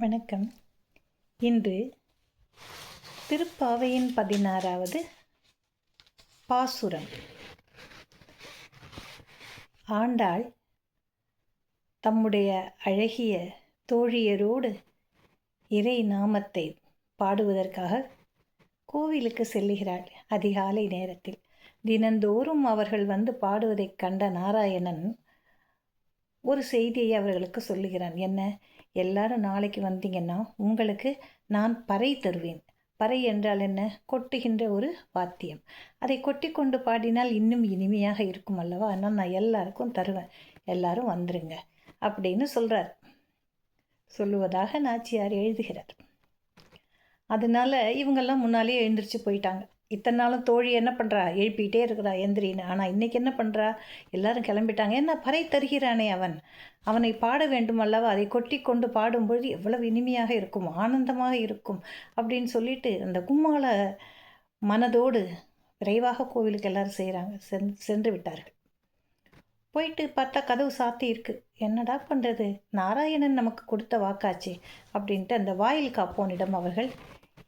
வணக்கம். இன்று திருப்பாவையின் பதினாறாவது பாசுரம். ஆண்டாள் தம்முடைய அழகிய தோழியரோடு இறை நாமத்தை பாடுவதற்காக கோவிலுக்கு செல்லுகிறாள். அதிகாலை நேரத்தில் தினந்தோறும் அவர்கள் வந்து பாடுவதைக் கண்ட நாராயணன் ஒரு செய்தியை அவர்களுக்கு சொல்லுகிறான். என்ன? எல்லாரும் நாளைக்கு வந்தீங்கன்னா உங்களுக்கு நான் பறை தருவேன். பறை என்றால் என்ன? கொட்டுகின்ற ஒரு வாத்தியம். அதை கொட்டி கொண்டு பாடினால் இன்னும் இனிமையாக இருக்கும் அல்லவா? அதனால் நான் எல்லாருக்கும் தருவேன். எல்லாரும் வந்துருங்க. அப்படின்னு சொல்கிறார் சொல்லுவதாக நாச்சியார் எழுதுகிறார். அதனால இவங்கெல்லாம் முன்னாலேயே எழுந்திரிச்சு போயிட்டாங்க. இத்தனை நாளும் தோழி என்ன பண்ணுறா எழுப்பிக்கிட்டே இருக்கிறா எந்திரின்னு. ஆனால் இன்றைக்கி என்ன பண்ணுறா எல்லாரும் கிளம்பிட்டாங்க. என்ன? பறை தருகிறானே அவன். அவனை பாட வேண்டும் அல்லவா? அதை கொட்டி கொண்டு பாடும்பொழுது எவ்வளவு இனிமையாக இருக்கும் ஆனந்தமாக இருக்கும் அப்படின்னு சொல்லிட்டு அந்த கும்மாள மனதோடு விரைவாக கோவிலுக்கு எல்லாரும் செய்கிறாங்க சென் சென்று விட்டார்கள். போயிட்டு பார்த்தா கதவு சாத்தி இருக்கு. என்னடா பண்ணுறது நாராயணன் நமக்கு கொடுத்த வாக்காச்சு அப்படின்ட்டு அந்த வாயில் காப்போனிடம் அவர்கள்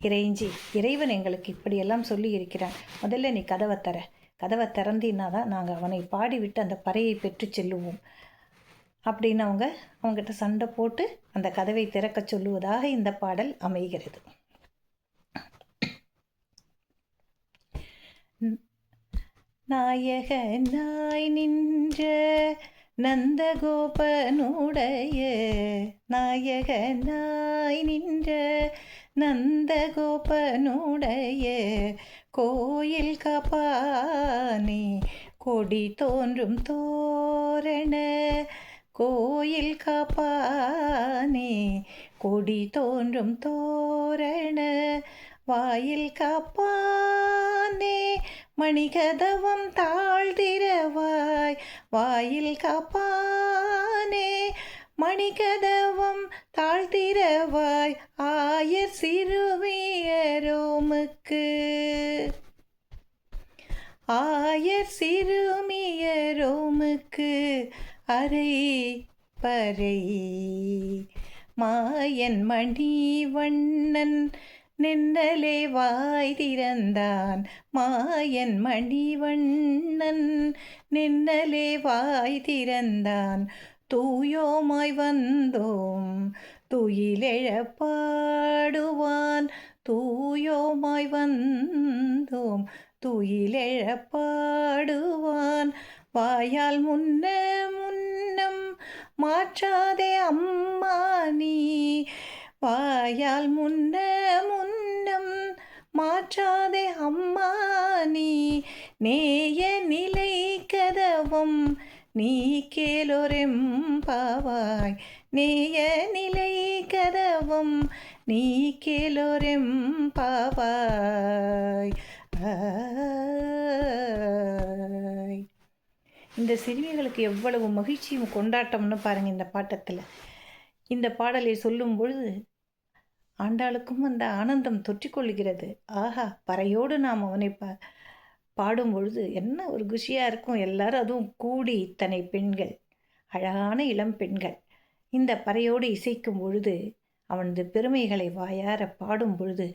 இறைஞ்சி இறைவன் எங்களுக்கு இப்படியெல்லாம் சொல்லி இருக்கிறான் முதல்ல நீ கதவை தர. கதவை திறந்தினா தான் நாங்கள் அவனை பாடிவிட்டு அந்த பறையை பெற்று செல்லுவோம். அப்படின்னு அவங்க அவங்ககிட்ட சண்டை போட்டு அந்த கதவை திறக்க சொல்லுவதாக இந்த பாடல் அமைகிறது. நாயக நாய் நின்ற நந்தகோபனுடைய நாயக நாய் நின்ற நந்தகோபனுடைய கோயில் காப்பானே கொடி தோன்றும் தோரண கோயில் காப்பானே கொடி தோன்றும் தோரண வாயில் காப்பானே மணிகதவம் தாழ்திரவாய் வாயில் காப்பானே மணிகதவம் தாழ்த்திரவாய் ஆயர் சிறுமியரோமுக்கு ஆயர் சிறுமியரோமுக்கு அரை பறை. மாயன் மணி வண்ணன் நின்னலே வாய் திறந்தான். மாயன் மணிவண்ணன் நின்னலே வாய் திறந்தான். தூயோமாய் வந்தோம். துயிலெழப்பாடுவான். தூயோமாய் வந்தோம் துயிலெழப்பாடுவான். வாயால் முன்ன முன்னம் மாற்றாதே அம்மா நீ. வாயால் முன்ன முன்னம் மாற்றாதே அம்மா நீ. நேய நிலை கதவும் நீ கேலோரெம்பாவாய் நேய கதவும் நீ கேலோரெம்பாவாய் இந்த சிறுமிகளுக்கு எவ்வளவு மகிழ்ச்சியும் கொண்டாட்டம்னு பாருங்கள் இந்த பாட்டத்தில். இந்த பாடலை சொல்லும் பொழுது ஆண்டாளுக்கும் அந்த ஆனந்தம் தொற்றிக்கொள்கிறது. ஆஹா பறையோடு நாம் அவனை பா பாடும் பொழுது என்ன ஒரு குஷியாக இருக்கும். எல்லாரும் அதுவும் கூடி இத்தனை பெண்கள் அழகான இளம் பெண்கள். இந்த பறையோடு இசைக்கும் பொழுது அவனது பெருமைகளை வாயார பாடும் பொழுது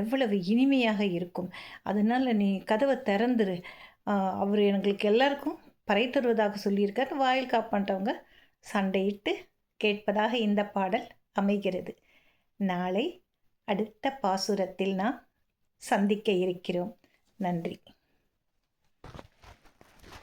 எவ்வளவு இனிமையாக இருக்கும். அதனால் நீ கதவை திறந்துரு. அவர் எங்களுக்கு எல்லாருக்கும் பறை தருவதாக சொல்லியிருக்கார். வாயில் காப்பாண்டவங்க சண்டையிட்டு கேட்பதாக இந்த பாடல் அமைகிறது. நாளை அடுத்த பாசுரத்தில் நாம் சந்திக்க இருக்கிறோம். நன்றி.